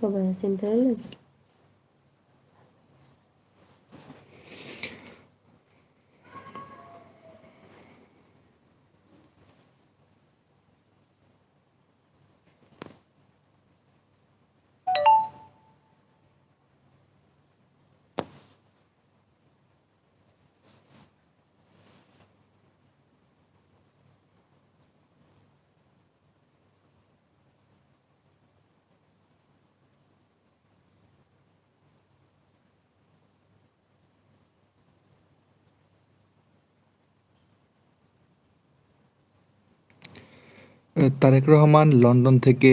como las centrales. Tarique Rahman London থেকে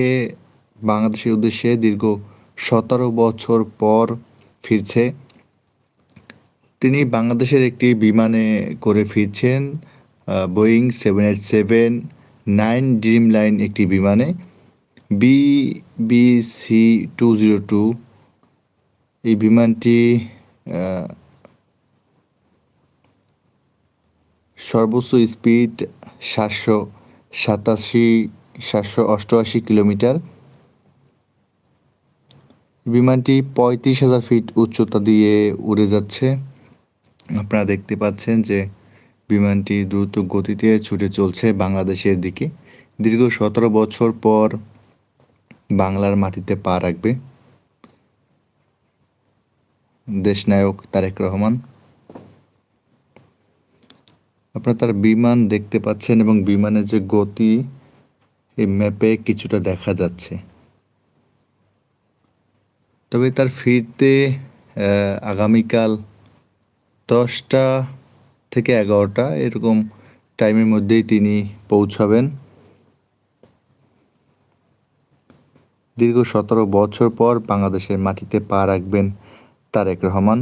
বাংলাদেশের উদ্দেশ্যে দীর্ঘ সতেরো বছর পর ফিরছে। তিনি বাংলাদেশের একটি বিমানে করে ফিরছেন Boeing seven eight seven, nine dream line একটি বিমানে, B B, C two zero two. এই বিমানটি সর্বোচ্চ স্পিড সাতশো সাতাশি সাতশো অষ্টআশি কিলোমিটার। বিমানটি পঁয়ত্রিশ হাজার ফিট উচ্চতা দিয়ে উড়ে যাচ্ছে। আপনারা দেখতে পাচ্ছেন যে বিমানটি দ্রুত গতিতে ছুটে চলছে বাংলাদেশের দিকে। দীর্ঘ সতেরো বছর পর বাংলার মাটিতে পা রাখবে। দেশনায়ক তারেক রহমান। আপনারা তার বিমান দেখতে পাচ্ছেন এবং বিমানের যে গতি, এই ম্যাপে কিছুটা দেখা যাচ্ছে। তবে তার ফিরতে আগামীকাল দশটা থেকে এগারোটা এরকম টাইমের মধ্যেই তিনি পৌঁছাবেন। দীর্ঘ সতেরো বছর পর বাংলাদেশের মাটিতে পা রাখবেন তারেক রহমান,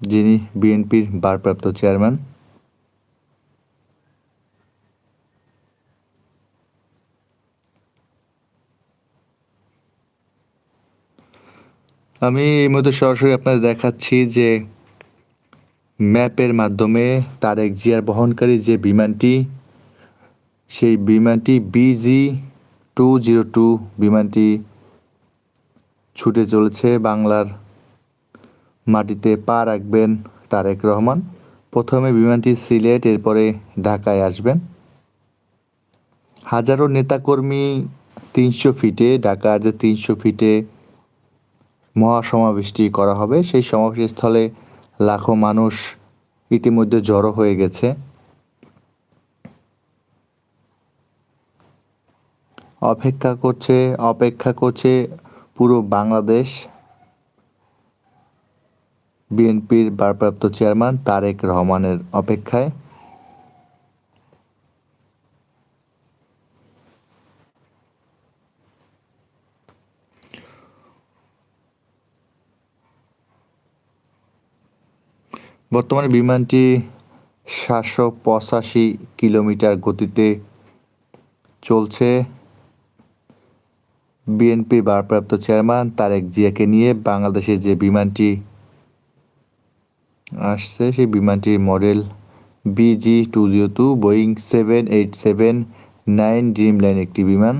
যিনি বিএনপির ভারপ্রাপ্ত চেয়ারম্যান আমি এই মধ্যে সরাসরি আপনাদের দেখাচ্ছি যে ম্যাপের মাধ্যমে তারেক জিয়ার বহনকারী যে বিমানটি, সেই বিমানটি বিজি টু জিরো টু বিমানটি ছুটে চলেছে বাংলার মাটিতে পা রাখবেন তারেক রহমান। প্রথমে বিমানটি সিলেট, এরপরে ঢাকায় আসবেন। হাজারো নেতাকর্মী তিনশো ফিটে, ঢাকার যে তিনশো ফিটে মহাসমাবেশটি করা হবে। সেই সমাবেশ স্থলে লাখো মানুষ ইতিমধ্যে জড়ো হয়ে গেছে। অপেক্ষা করছে অপেক্ষা করছে পুরো বাংলাদেশ। বিএনপির ভারপ্রাপ্ত চেয়ারম্যান তারেক রহমানের অপেক্ষায়। বর্তমানে বিমানটি সাতশো পঁচাশি কিলোমিটার গতিতে চলছে। বিএনপির ভারপ্রাপ্ত চেয়ারম্যান তারেক জিয়াকে নিয়ে বাংলাদেশে যে বিমানটি আসছে, সেই বিমানটির model B G two zero two, Boeing seven eight seven nine dream line একটি বিমান।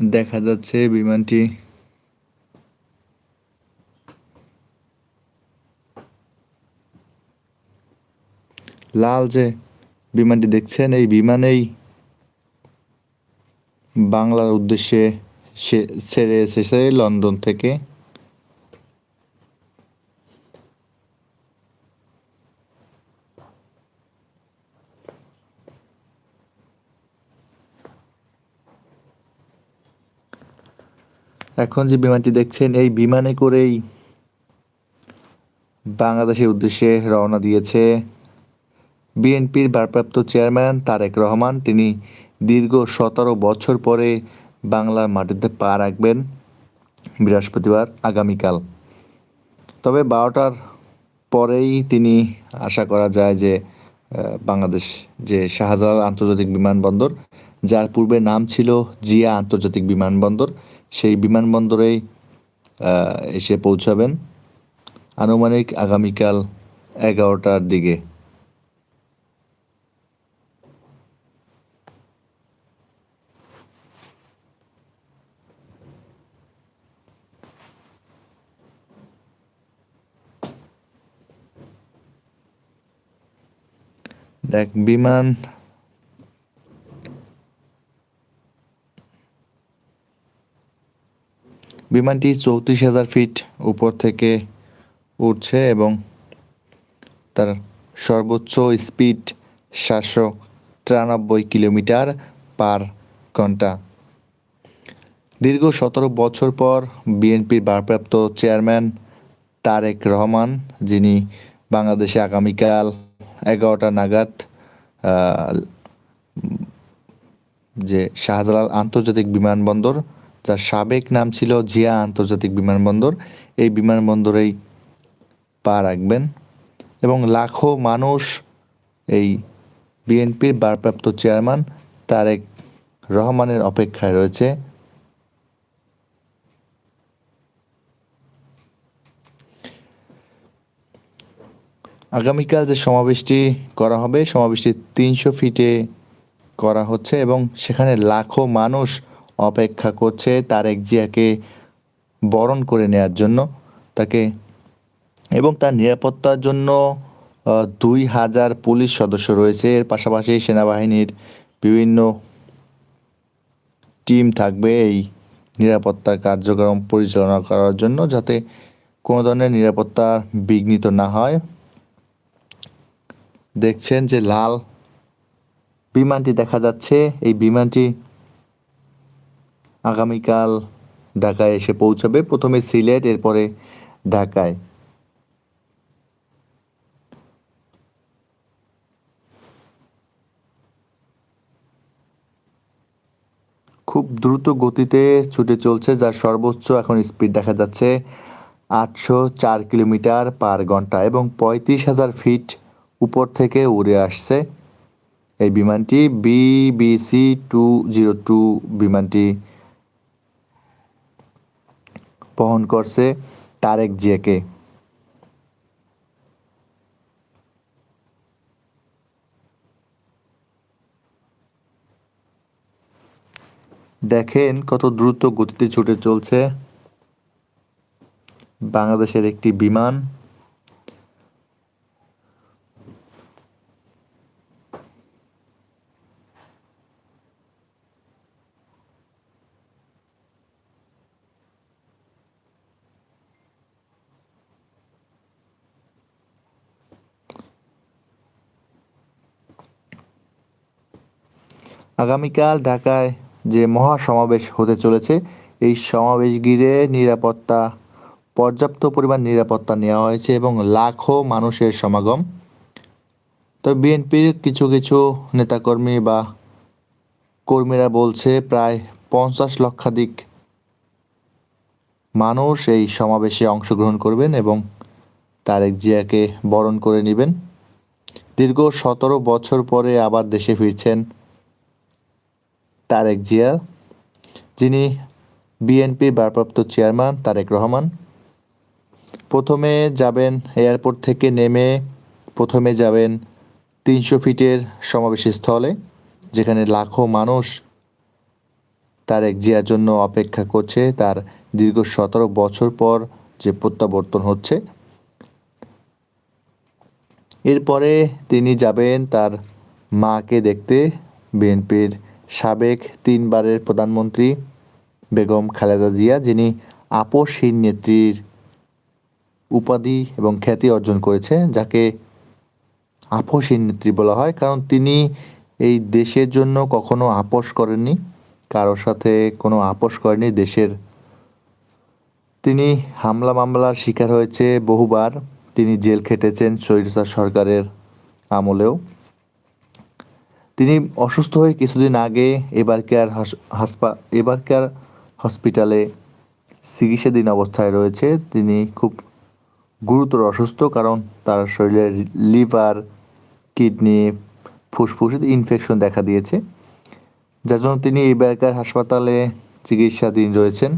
দেখা যাচ্ছে বিমানটি। লাল যে বিমানটি দেখছেন, এই বিমানেই বাংলার উদ্দেশ্যে সে ছেড়ে এসেছে লন্ডন থেকে। এখন যে বিমানটি দেখছেন, এই বিমানে করেই বাংলাদেশের উদ্দেশ্যে রওনা দিয়েছে বিএনপির ভারপ্রাপ্ত চেয়ারম্যান তারেক রহমান। তিনি দীর্ঘ সতেরো বছর পরে বাংলার মাটিতে পা রাখবেন বৃহস্পতিবার আগামীকাল। তবে বারোটার পরেই তিনি আশা করা যায় যে বাংলাদেশ যে শাহজালাল আন্তর্জাতিক বিমানবন্দর, যার পূর্বে নাম ছিল জিয়া আন্তর্জাতিক বিমানবন্দর সেই বিমানবন্দরেই এসে পৌঁছাবেন। আনুমানিক আগামীকাল এগারোটার দিকে। দেখ বিমান বিমানটি চৌত্রিশ হাজার ফিট উপর থেকে উঠছে এবং তার সর্বোচ্চ স্পিড সাতশো তিরানব্বই কিলোমিটার পার ঘণ্টা। দীর্ঘ সতেরো বছর পর বিএনপির ভারপ্রাপ্ত চেয়ারম্যান তারেক রহমান, যিনি বাংলাদেশে আগামীকাল এগারোটা নাগাদ যে শাহজালাল আন্তর্জাতিক বিমানবন্দর যার সাবেক নাম ছিল জিয়া আন্তর্জাতিক বিমানবন্দর। এই বিমানবন্দরেই পা রাখবেন এবং লাখো মানুষ এই বিএনপির ভারপ্রাপ্ত চেয়ারম্যান তারেক রহমানের অপেক্ষায় রয়েছে। আগামীকাল যে সমাবেশটি করা হবে, সমাবেশটি তিনশো ফিটে করা হচ্ছে এবং সেখানে লাখো মানুষ অপেক্ষা করছে তারেক জিয়াকে বরণ করে নেওয়ার জন্য। তাকে এবং তার নিরাপত্তার জন্য দুই হাজার পুলিশ সদস্য রয়েছে। এর পাশাপাশি সেনাবাহিনীর বিভিন্ন টিম থাকবে এই নিরাপত্তা কার্যক্রম পরিচালনা করার জন্য যাতে কোনো ধরনের নিরাপত্তা বিঘ্নিত না হয়। দেখছেন যে লাল বিমানটি দেখা যাচ্ছে। এই বিমানটি আগামীকাল ঢাকায় এসে পৌঁছাবে। প্রথমে সিলেট, এরপরে ঢাকায়। খুব দ্রুত গতিতে ছুটে চলছে, যার সর্বোচ্চ এখন স্পিড দেখা যাচ্ছে আটশো চার কিলোমিটার পার ঘণ্টা এবং পঁয়ত্রিশ হাজার ফিট উপর থেকে উড়ে আসছে এই বিমানটি। বিবিসি টু জিরো টু বিমানটি বহন করছে তারেক জিয়াকে। দেখেন কত দ্রুত গতিতে ছুটে চলছে বাংলাদেশের একটি বিমান। আগামীকাল ঢাকায় যে মহা সমাবেশ হতে চলেছে, এই সমাবেশ ঘিরে নিরাপত্তা, পর্যাপ্ত পরিমাণ নিরাপত্তা নেওয়া হয়েছে এবং লাখো মানুষের সমাগম। তো বিএনপির কিছু কিছু নেতাকর্মী বা কর্মীরা বলছে, প্রায় পঞ্চাশ লক্ষাধিক মানুষ এই সমাবেশে অংশগ্রহণ করবেন এবং তারেক জিয়াকে বরণ করে নেবেন। দীর্ঘ সতেরো বছর পরে আবার দেশে ফিরছেন তারেক জিয়া, যিনি বিএনপির ভারপ্রাপ্ত চেয়ারম্যান তারেক রহমান। প্রথমে যাবেন এয়ারপোর্ট থেকে নেমে প্রথমে যাবেন তিনশো ফিটের সমাবেশ স্থলে, যেখানে লাখো মানুষ তারেক জিয়ার জন্য অপেক্ষা করছে তার দীর্ঘ সতেরো বছর পর যে প্রত্যাবর্তন হচ্ছে। এরপরে তিনি যাবেন তার মাকে দেখতে বিএনপির সাবেক তিনবারের প্রধানমন্ত্রী বেগম খালেদা জিয়া, যিনি আপসহীন নেত্রীর উপাধি এবং খ্যাতি অর্জন করেছে, যাকে আপসহীন নেত্রী বলা হয়, কারণ তিনি এই দেশের জন্য কখনো আপোষ করেননি কারোর সাথে কোনো আপোষ করেনি দেশের। তিনি হামলা মামলার শিকার হয়েছে বহুবার, তিনি জেল খেটেছেন স্বৈরাচার সরকারের আমলেও। তিনি অসুস্থ হয়ে কিছুদিন আগে এবার কেয়ার হাসপা, এবার হসপিটালে চিকিৎসাধীন অবস্থায় রয়েছে। তিনি খুব গুরুতর অসুস্থ, কারণ তার শরীরে লিভার, কিডনি ফুসফুস ইনফেকশন দেখা দিয়েছে, যার জন্য তিনি এবারকার হাসপাতালে চিকিৎসাধীন রয়েছেন।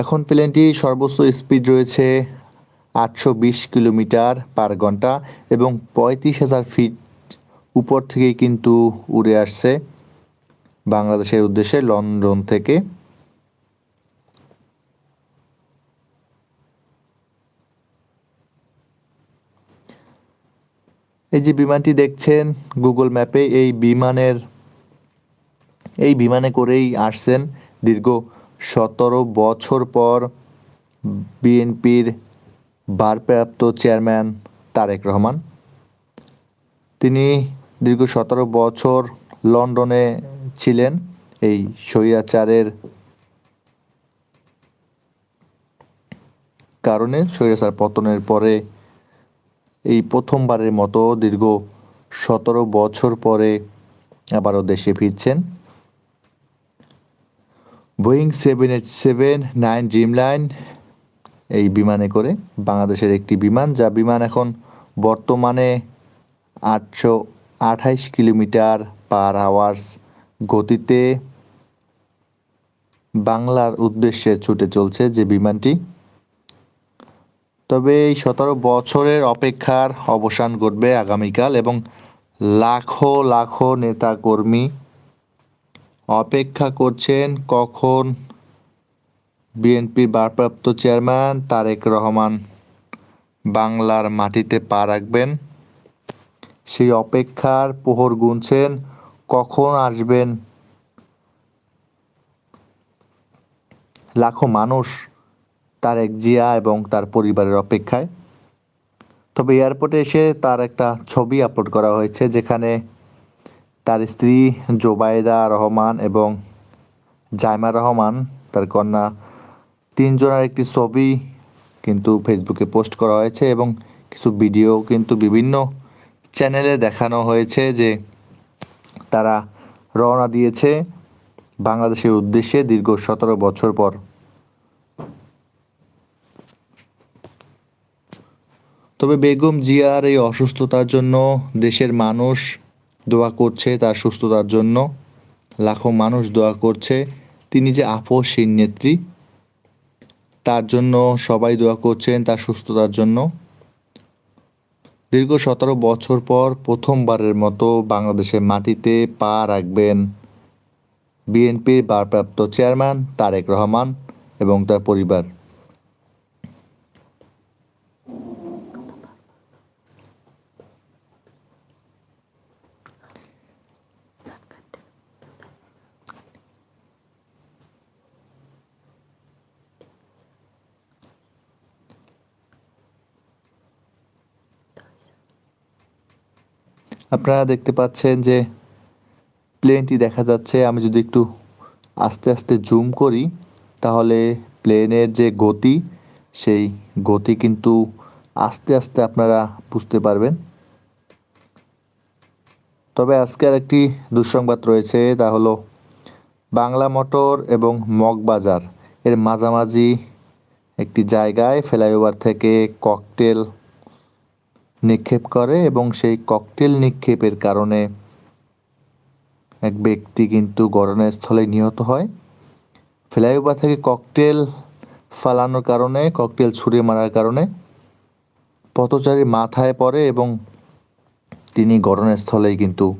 এখন প্লেনটি সর্বোচ্চ স্পিড রয়েছে আটশো বিশ কিলোমিটার পার ঘণ্টা এবং পঁয়ত্রিশ হাজার ফিট উপর থেকেই কিন্তু উড়ে আসছে বাংলাদেশের উদ্দেশ্যে লন্ডন থেকে। এই যে বিমানটি দেখছেন, গুগল ম্যাপে এই বিমানের, এই বিমানে করেই আসছেন দীর্ঘ সতেরো বছর পর বিএনপির ভারপ্রাপ্ত চেয়ারম্যান তারেক রহমান। তিনি দীর্ঘ সতেরো বছর লন্ডনে ছিলেন। এই স্বৈরাচারের কারণে স্বৈরাচার পতনের পরে এই প্রথমবারের মতো দীর্ঘ সতেরো বছর পরে আবারও দেশে ফিরছেন। Boeing seven eight seven nine dream line এই বিমানে করে বাংলাদেশের একটি বিমান, যা বিমান এখন বর্তমানে আটশো আঠাইশ কিলোমিটার পার আওয়ার্স গতিতে বাংলার উদ্দেশ্যে ছুটে চলছে যে বিমানটি। তবে এই সতেরো বছরের অপেক্ষার অবসান ঘটবে আগামীকাল এবং লাখো লাখো নেতা কর্মী অপেক্ষা করছেন কখন? বিএনপির ভারপ্রাপ্ত চেয়ারম্যান তারেক রহমান বাংলার মাটিতে পা রাখবেন। সেই অপেক্ষার পোহর গুনছেন কখন আসবেন? লাখো মানুষ তারেক জিয়া এবং তার পরিবারের অপেক্ষায়। তবে এয়ারপোর্টে এসে তার একটা ছবি আপলোড করা হয়েছে যেখানে তার স্ত্রী জোবায়দা রহমান এবং জাইমা রহমান, তার কন্যা, তিনজনের একটি ছবি কিন্তু ফেসবুকে পোস্ট করা হয়েছে এবং কিছু ভিডিও কিন্তু বিভিন্ন চ্যানেলে দেখানো হয়েছে যে তারা রওনা দিয়েছে বাংলাদেশের উদ্দেশ্যে দীর্ঘ সতেরো বছর পর। তবে বেগম জিয়ার এই অসুস্থতার জন্য দেশের মানুষ দোয়া করছে তার সুস্থতার জন্য। লাখো মানুষ দোয়া করছে। তিনি যে আপসহীন নেত্রী, তার জন্য সবাই দোয়া করছেন তার সুস্থতার জন্য। দীর্ঘ সতেরো বছর পর প্রথমবারের মতো বাংলাদেশের মাটিতে পা রাখবেন বিএনপির ভারপ্রাপ্ত চেয়ারম্যান তারেক রহমান এবং তার পরিবার। আপনারা দেখতে পাচ্ছেন যে প্লেনটি দেখা যাচ্ছে। আমি যদি একটু আস্তে আস্তে জুম করি, তাহলে প্লেনের যে গতি, সেই গতি কিন্তু আস্তে আস্তে আপনারা বুঝতে পারবেন। তবে আজকে আর একটি দুঃসংবাদ রয়েছে, তা হলো বাংলা মোটর এবং মগবাজার। এর মাঝামাঝি একটি জায়গায় ফ্লাইওভার থেকে ককটেল নিক্ষেপ করে এবং সেই ককটেল নিক্ষেপের কারণে এক ব্যক্তি কিন্তু ঘটনাস্থলে নিহত হয়। ফ্লাইওভার থেকে ককটেল ফালানোর কারণে, ককটেল ছুঁড়ে মারার কারণে পথচারী মাথায় পড়ে এবং তিনি ঘটনাস্থলেই কিন্তু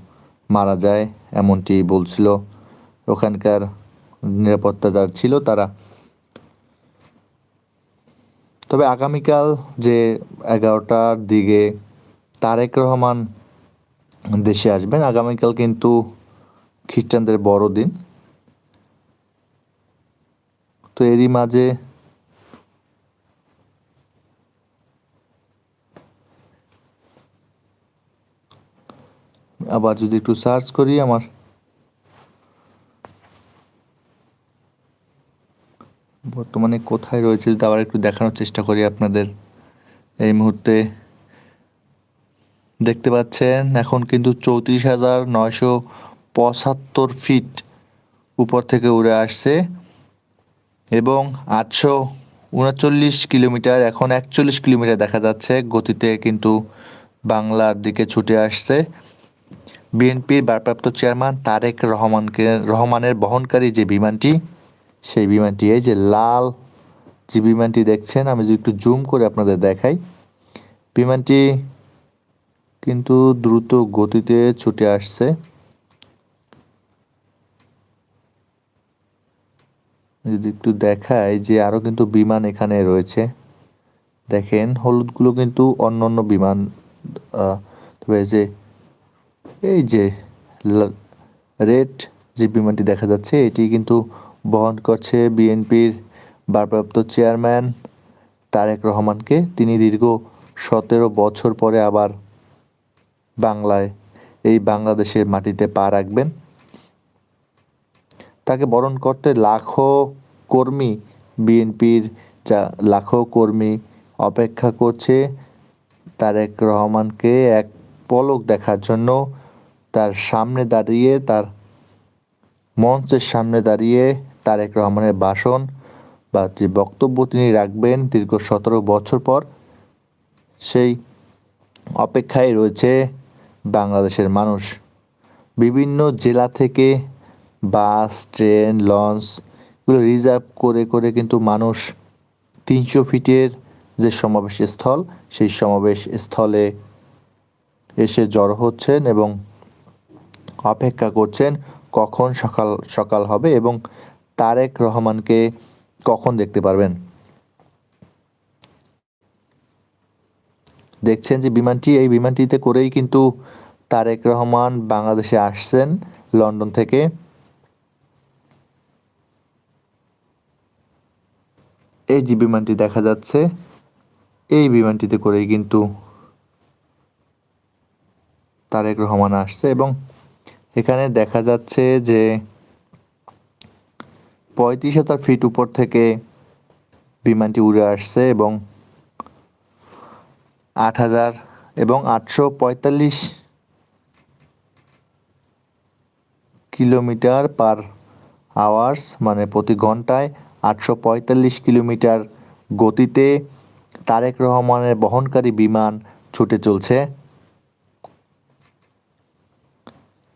মারা যায় এমনটি বলছিল। ওখানকার নিরাপত্তা যার ছিল তারা। তবে আগামীকাল যে এগারোটার দিকে তারেক রহমান দেশে আসবেন, আগামীকাল কিন্তু খ্রিস্টানদের বড়দিন তো এরই মাঝে আবার যদি একটু সার্চ করি আমার বর্তমানে কোথায় রয়েছে যদি আবার একটু দেখানোর চেষ্টা করি আপনাদের। এই মুহূর্তে দেখতে পাচ্ছেন, এখন কিন্তু চৌত্রিশ হাজার নয়শো পঁচাত্তর ফিট উপর থেকে উড়ে আসছে এবং আটশো উনচল্লিশ কিলোমিটার, এখন একচল্লিশ কিলোমিটার দেখা যাচ্ছে, গতিতে কিন্তু বাংলার দিকে ছুটে আসছে। বিএনপির ভারপ্রাপ্ত চেয়ারম্যান তারেক রহমানকে, রহমানের বহনকারী যে বিমানটি সেই বিমানটি, এই যে লাল যে বিমানটি দেখছেন, আমি যদি একটু জুম করে আপনাদের দেখাই। বিমানটি কিন্তু দ্রুত গতিতে ছুটে আসছে। যদি একটু দেখাই যে আরও কিন্তু বিমান এখানে রয়েছে। দেখেন, হলুদগুলো কিন্তু অন্য অন্য বিমান তবে যে, এই যে রেড যে বিমানটি দেখা যাচ্ছে, এটি কিন্তু বহন করছে বিএনপির ভারপ্রাপ্ত চেয়ারম্যান তারেক রহমানকে। তিনি দীর্ঘ সতেরো বছর পরে আবার বাংলায়, এই বাংলাদেশের মাটিতে পা রাখবেন। তাকে বরণ করতে লাখো কর্মী, বিএনপির যা লাখো কর্মী অপেক্ষা করছে তারেক রহমানকে এক পলক দেখার জন্য। তার সামনে দাঁড়িয়ে, তার মঞ্চের সামনে দাঁড়িয়ে তারেক রহমানের ভাষণ বা যে বক্তব্য তিনি রাখবেন দীর্ঘ সতেরো বছর পর, সেই অপেক্ষায় রয়েছে বাংলাদেশের মানুষ। বিভিন্ন জেলা থেকে বাস, ট্রেন, লঞ্চ এগুলো রিজার্ভ করে করে কিন্তু মানুষ তিনশো ফিটের যে সমাবেশ স্থল সেই সমাবেশ স্থলে এসে জড়ো হচ্ছেন এবং অপেক্ষা করছেন কখন সকাল সকাল হবে এবং তারেক রহমানকে কখন দেখতে পারবেন? দেখছেন যে বিমানটি, এই বিমানটিতে করেই কিন্তু তারেক রহমান বাংলাদেশে আসছেন লন্ডন থেকে। এই যে বিমানটি দেখা যাচ্ছে, এই বিমানটিতে করেই কিন্তু তারেক রহমান আসছে এবং এখানে দেখা যাচ্ছে যে পঁয়ত্রিশ হাজার ফিট উপর থেকে বিমানটি উড়ে আসছে এবং আট হাজার এবং আটশো পঁয়তাল্লিশ কিলোমিটার পার আওয়ার্স মানে প্রতি ঘন্টায় আটশো পঁয়তাল্লিশ কিলোমিটার গতিতে তারেক রহমানের বহনকারী বিমান ছুটে চলছে।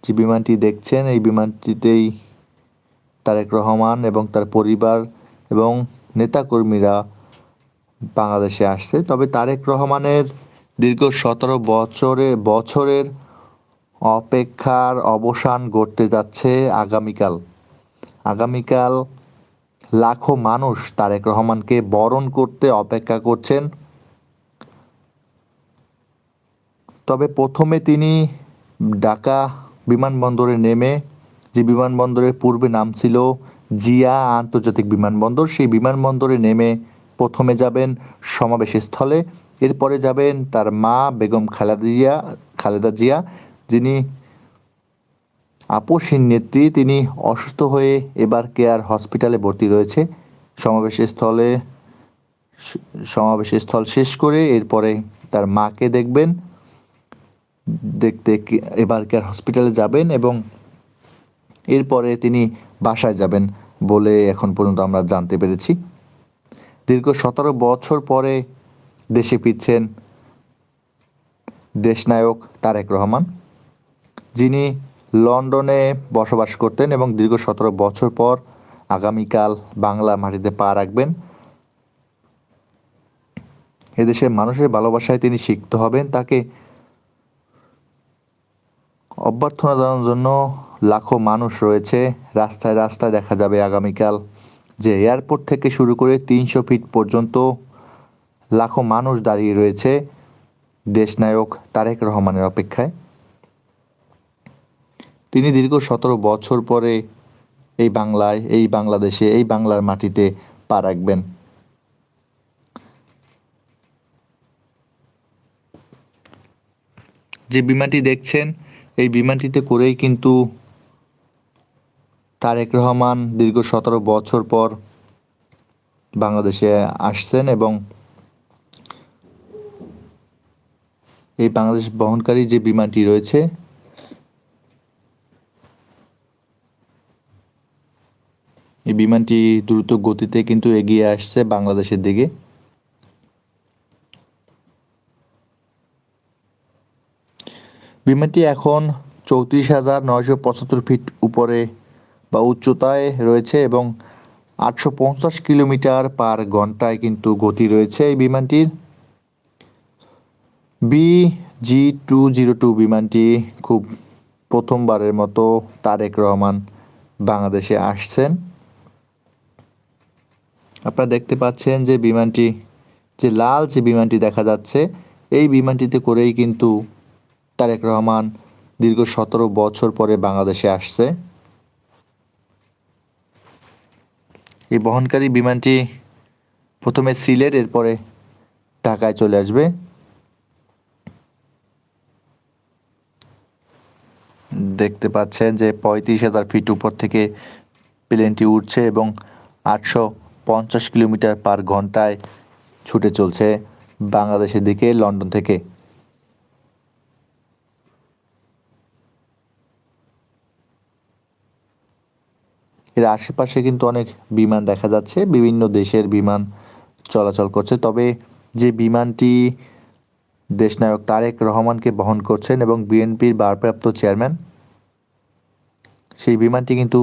যে বিমানটি দেখছেন, এই বিমানটিতেই তারেক রহমান এবং তার পরিবার এবং নেতাকর্মীরা বাংলাদেশে আসছে। তবে তারেক রহমানের দীর্ঘ সতেরো বছরে, বছরের অপেক্ষার অবসান ঘটতে যাচ্ছে আগামীকাল। আগামীকাল লাখো মানুষ তারেক রহমানকে বরণ করতে অপেক্ষা করছেন। তবে প্রথমে তিনি ঢাকা বিমানবন্দরে নেমে যে বিমানবন্দরের পূর্বে নাম ছিল জিয়া আন্তর্জাতিক বিমানবন্দর, সেই বিমানবন্দরে নেমে প্রথমে যাবেন সমাবেশ স্থলে এরপরে যাবেন তার মা বেগম খালেদা জিয়া খালেদা জিয়া, যিনি আপসীন নেত্রী, তিনি অসুস্থ হয়ে এবার কেয়ার হসপিটালে ভর্তি রয়েছে। সমাবেশ স্থলে সমাবেশ স্থল শেষ করে এরপরে তার মাকে দেখবেন, দেখতে এবার কেয়ার হসপিটালে যাবেন এবং এরপরে তিনি বাসায় যাবেন বলে এখন পর্যন্ত আমরা জানতে পেরেছি। দীর্ঘ সতেরো বছর পরে দেশে ফিরছেন দেশনায়ক তারেক রহমান। যিনি লন্ডনে বসবাস করতেন এবং দীর্ঘ সতেরো বছর পর আগামীকাল বাংলা মাটিতে পা রাখবেন। এদেশের মানুষের ভালোবাসায় তিনি শিখতে হবেন। তাকে অভ্যর্থনা জানানোর জন্য লাখো মানুষ রয়েছে। রাস্তায় রাস্তায় দেখা যাবে আগামীকাল যে এয়ারপোর্ট থেকে শুরু করে তিনশো ফিট পর্যন্ত লাখো মানুষ দাঁড়িয়ে রয়েছে। দেশনায়ক তারেক রহমানের অপেক্ষায়। তিনি দীর্ঘ সতেরো বছর পরে এই বাংলায়, এই বাংলাদেশে, এই বাংলার মাটিতে পা রাখবেন। যে বিমানটি দেখছেন, এই বিমানটিতে করেই কিন্তু তারেক রহমান দীর্ঘ সতেরো বছর পর বাংলাদেশে আসছেন এবং এই বাংলাদেশ বহনকারী যে বিমানটি রয়েছে, এই বিমানটি দ্রুত গতিতে কিন্তু এগিয়ে আসছে বাংলাদেশের দিকে। বিমানটি এখন চৌত্রিশ হাজার নয়শো পঁচাত্তর ফিট উপরে বা উচ্চতায় রয়েছে এবং আটশো পঞ্চাশ কিলোমিটার পার ঘন্টায় কিন্তু গতি রয়েছে এই বিমানটির। B G two zero two বিমানটি খুব প্রথমবারের মতো তারেক রহমান বাংলাদেশে আসছেন। আপনারা দেখতে পাচ্ছেন যে বিমানটি, যে লাল যে বিমানটি দেখা যাচ্ছে, এই বিমানটিতে করেই কিন্তু তারেক রহমান দীর্ঘ সতেরো বছর পরে বাংলাদেশে আসছে। এই বহনকারী বিমানটি প্রথমে সিলেট, এরপরে ঢাকায় চলে আসবে। দেখতে পাচ্ছেন যে পঁয়ত্রিশ হাজার ফিট উপর থেকে প্লেনটি উঠছে এবং আটশো পঞ্চাশ কিলোমিটার পার ঘন্টায় ছুটে চলছে বাংলাদেশের দিকে, লন্ডন থেকে। এর আশেপাশে কিন্তু অনেক বিমান দেখা যাচ্ছে, বিভিন্ন দেশের বিমান চলাচল করছে। তবে যে বিমানটি দেশনায়ক তারেক রহমানকে বহন করছেন এবং বিএনপির ভারপ্রাপ্ত চেয়ারম্যান, সেই বিমানটি কিন্তু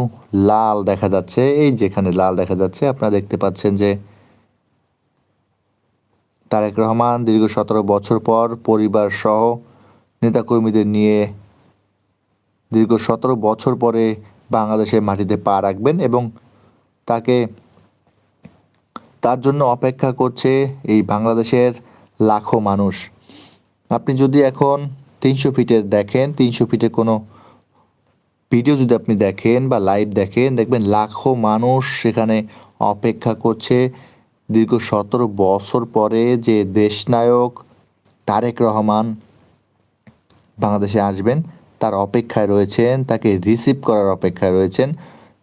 লাল দেখা যাচ্ছে। এই যেখানে লাল দেখা যাচ্ছে, আপনারা দেখতে পাচ্ছেন যে তারেক রহমান দীর্ঘ সতেরো বছর পর পরিবার সহ নেতাকর্মীদের নিয়ে দীর্ঘ সতেরো বছর পরে বাংলাদেশের মাটিতে পা রাখবেন এবং তাকে, তার জন্য অপেক্ষা করছে এই বাংলাদেশের লাখো মানুষ। আপনি যদি এখন তিনশো ফিটের দেখেন, তিনশো ফিটের কোনো ভিডিও যদি আপনি দেখেন বা লাইভ দেখেন, দেখবেন লাখো মানুষ সেখানে অপেক্ষা করছে। দীর্ঘ সতেরো বছর পরে যে দেশনায়ক তারেক রহমান বাংলাদেশে আসবেন তার অপেক্ষায় রয়েছেন, তাকে রিসিভ করার অপেক্ষায় রয়েছেন।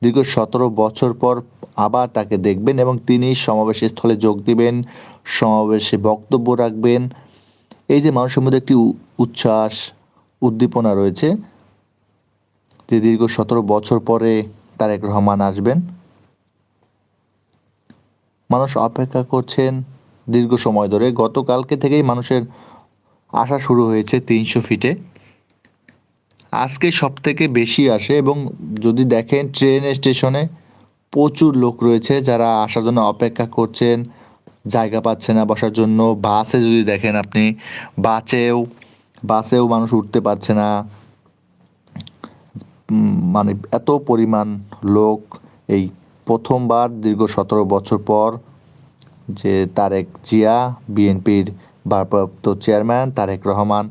দীর্ঘ সতেরো বছর পর আবার তাকে দেখবেন এবং তিনি সমাবেশের স্থলে যোগ দিবেন, সমাবেশে বক্তব্য রাখবেন। এই যে মানুষের মধ্যে একটি উচ্ছ্বাস, উদ্দীপনা রয়েছে যে দীর্ঘ সতেরো বছর পরে তারেক রহমান আসবেন। মানুষ অপেক্ষা করছেন দীর্ঘ সময় ধরে। গতকালকে থেকেই মানুষের আসা শুরু হয়েছে তিনশো ফিটে। আজকে সব থেকে বেশি আসে এবং যদি দেখেন ট্রেন স্টেশনে প্রচুর লোক রয়েছে যারা আসার জন্য অপেক্ষা করছেন, জায়গা পাচ্ছে না বসার জন্য। বাসে যদি দেখেন আপনি, বাসেও বাসেও মানুষ উঠতে পারছে না। মানে এত পরিমাণ লোক এই প্রথমবার দীর্ঘ সতেরো বছর পর যে তারেক জিয়া, বিএনপির ভারপ্রাপ্ত চেয়ারম্যান তারেক রহমান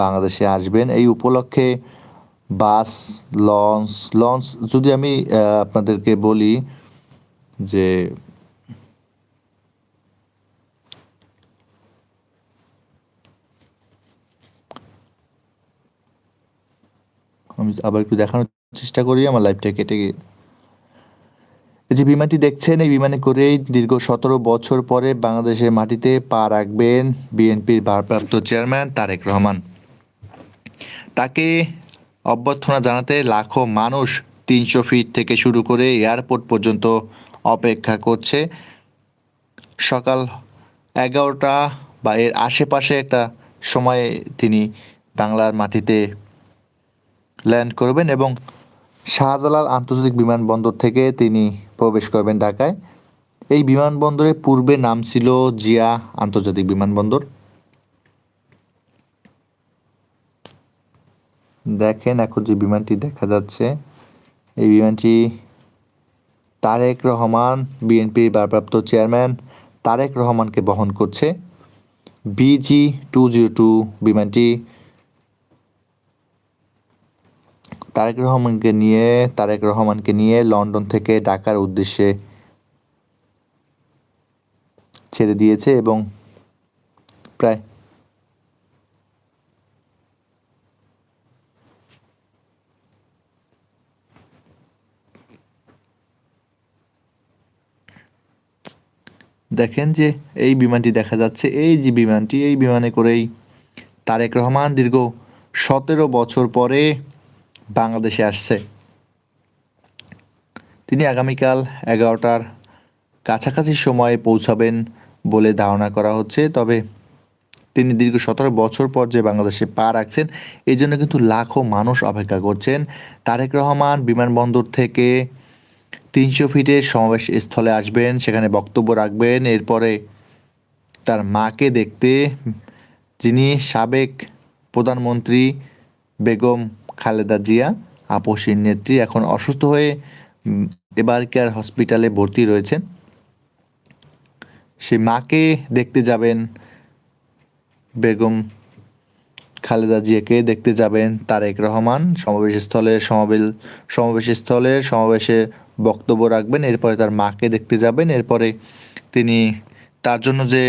বাংলাদেশে আসবেন। এই উপলক্ষে বাস, লঞ্চ লঞ্চ যদি আমি আপনাদেরকে বলি যে আমি আবার একটু দেখানোর চেষ্টা করি, আমার লাইফটা কেটে গিয়ে। এই যে বিমানটি দেখছেন, এই বিমানে করেই দীর্ঘ সতেরো বছর পরে বাংলাদেশের মাটিতে পা রাখবেন বিএনপির ভারপ্রাপ্ত চেয়ারম্যান তারেক রহমান। তাকে অভ্যর্থনা জানাতে লাখো মানুষ তিনশো ফিট থেকে শুরু করে এয়ারপোর্ট পর্যন্ত অপেক্ষা করছে। সকাল এগারোটা বা এর আশেপাশে একটা সময়ে তিনি বাংলার মাটিতে ল্যান্ড করবেন এবং শাহজালাল আন্তর্জাতিক বিমানবন্দর থেকে তিনি প্রবেশ করবেন ঢাকায়। এই বিমানবন্দরের পূর্বে নাম ছিল জিয়া আন্তর্জাতিক বিমানবন্দর। দেখেন এখন যে বিমানটি দেখা যাচ্ছে, এই বিমানটি তারেক রহমান, বিএনপির ভারপ্রাপ্ত চেয়ারম্যান তারেক রহমানকে বহন করছে। বিজি টু জিরো টু বিমানটি তারেক রহমানকে নিয়ে, তারেক রহমানকে নিয়ে লন্ডন থেকে ঢাকার উদ্দেশ্যে ছেড়ে দিয়েছে এবং প্রায় দেখেন যে এই বিমানটি দেখা যাচ্ছে, এই যে বিমানটি, এই বিমানে করেই তারেক রহমান দীর্ঘ সতেরো বছর পরে বাংলাদেশে আসছে। তিনি আগামীকাল এগারোটার কাছাকাছি সময়ে পৌঁছাবেন বলে ধারণা করা হচ্ছে, তবে তিনি দীর্ঘ সতেরো বছর পর যে বাংলাদেশে পা রাখছেন এই জন্য কিন্তু লাখো মানুষ অপেক্ষা করছেন। তারেক রহমান বিমানবন্দর থেকে তিনশো ফিটের সমাবেশ স্থলে আসবেন, সেখানে বক্তব্য রাখবেন। এরপরে তার মাকে দেখতে যিনি সাবেক প্রধানমন্ত্রী বেগম খালেদা জিয়া আপসীর নেত্রী, এখন অসুস্থ হয়ে এবার কেয়ার হসপিটালে ভর্তি রয়েছেন। সেই মাকে দেখতে যাবেন বেগম খালেদা জিয়াকে দেখতে যাবেন তারেক রহমান। সমাবেশস্থলে সমাবেশ সমাবেশস্থলে সমাবেশে বক্তব্য রাখবেন, এরপরে তার মাকে দেখতে যাবেন, এরপরে তিনি তার জন্য যে